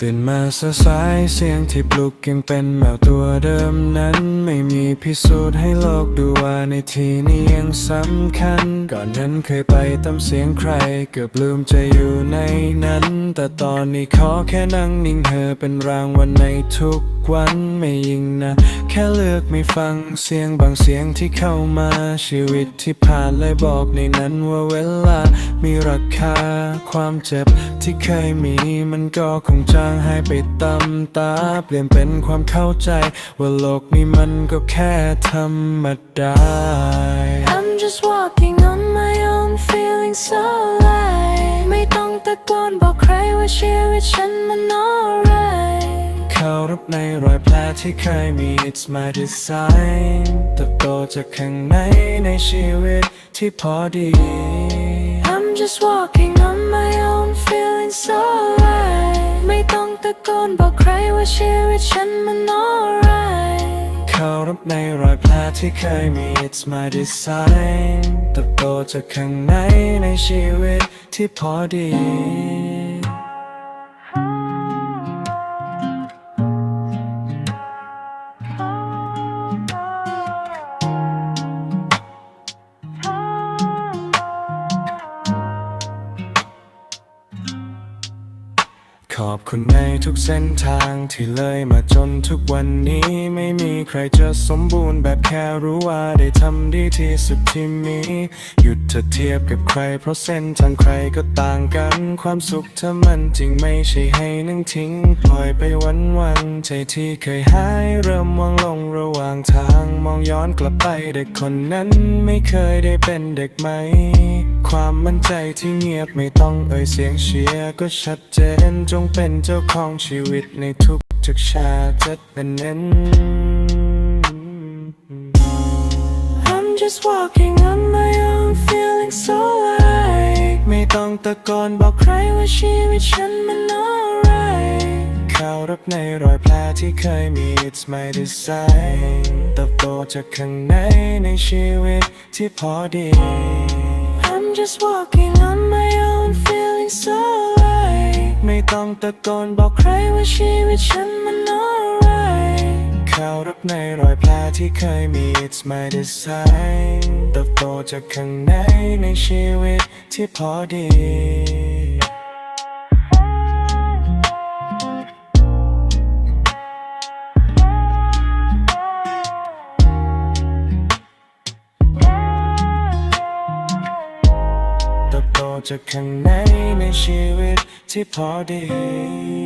ตื่นมาสะสายเสียงที่ปลุกยังเป็นแมวตัวเดิมนั้น ไม่มีพิสูจน์ให้โลกดูว่าในที่นี้ยังสำคัญ ก่อนนั้นเคยไปตามเสียงใคร เกือบลืมจะอยู่ในนั้น แต่ตอนนี้ขอแค่นั่งนิ่งเธอเป็นรางวันในทุก วันไม่ยิ่งนะแค่เลือกไม่ฟังเสียงบางเสียงที่เข้ามาชีวิตที่ผ่านเลยบอกในนั้นว่าเวลา มีราคา ความเจ็บที่เคยมี มันก็คงจางหายไปตามตา เปลี่ยนเป็นความเข้าใจ ว่าโลกนี้มันก็แค่ธรรมดา I'm just walking on my own feeling so alive ไม่ต้องตะโกนบอกใครว่าชีวิตฉันมัน alright ารับในรอยแผลที่เคยมี It's my design เติบโตจากข้างในในชีวิตที่พอดี I'm just walking on my own feeling so alive ไม่ต้องตะโกนบอกใครว่าชีวิตฉันมัน alright เข้ารับในรอยแผลที่เคยมี It's my design เติบโตจากข้างในในชีวิตที่พอดี ขอบคุณในทุกเส้นทางที่เลยมาจนทุกวันนี้ไม่มีใครจะสมบูรณ์แบบแค่รู้ว่าได้ทำดีที่สุดที่มี หยุดเธอเทียบกับใคร เพราะเส้นทางใครก็ต่างกัน ความสุขเธอมันจริงไม่ใช่ให้นั่งทิ้งปล่อยไปวันวันใจที่เคยหายเริ่มมองลงระหว่างทาง มองย้อนกลับไปเด็กคนนั้นไม่เคยได้เป็นเด็กไหม ความมั่นใจที่เงียบไม่ต้องเอ่ยเสียงเชียร์ก็ชัดเจนจงเป็นเจ้าของชีวิตในทุกทุกๆชาติจะเป็นเน้น I'm just walking on my own feeling so alive ไม่ต้องตะโกนบอกใคใครรว่าชีวิตฉันมัน alright เข้ารับในรอยแผลที่เคยมี It's my design เติบโตจากข้างในในชีวิตที่พอดี I'm just walking on my own feeling so light ไม่ต้องตะโกนบอกใครว่าชีวิตฉันมัน alright เขารับในรอยแผลที่เคยมี It's my design เติบโตจากข้างในในชีวิตที่พอดี จากข้างในในชีวิตที่พอดี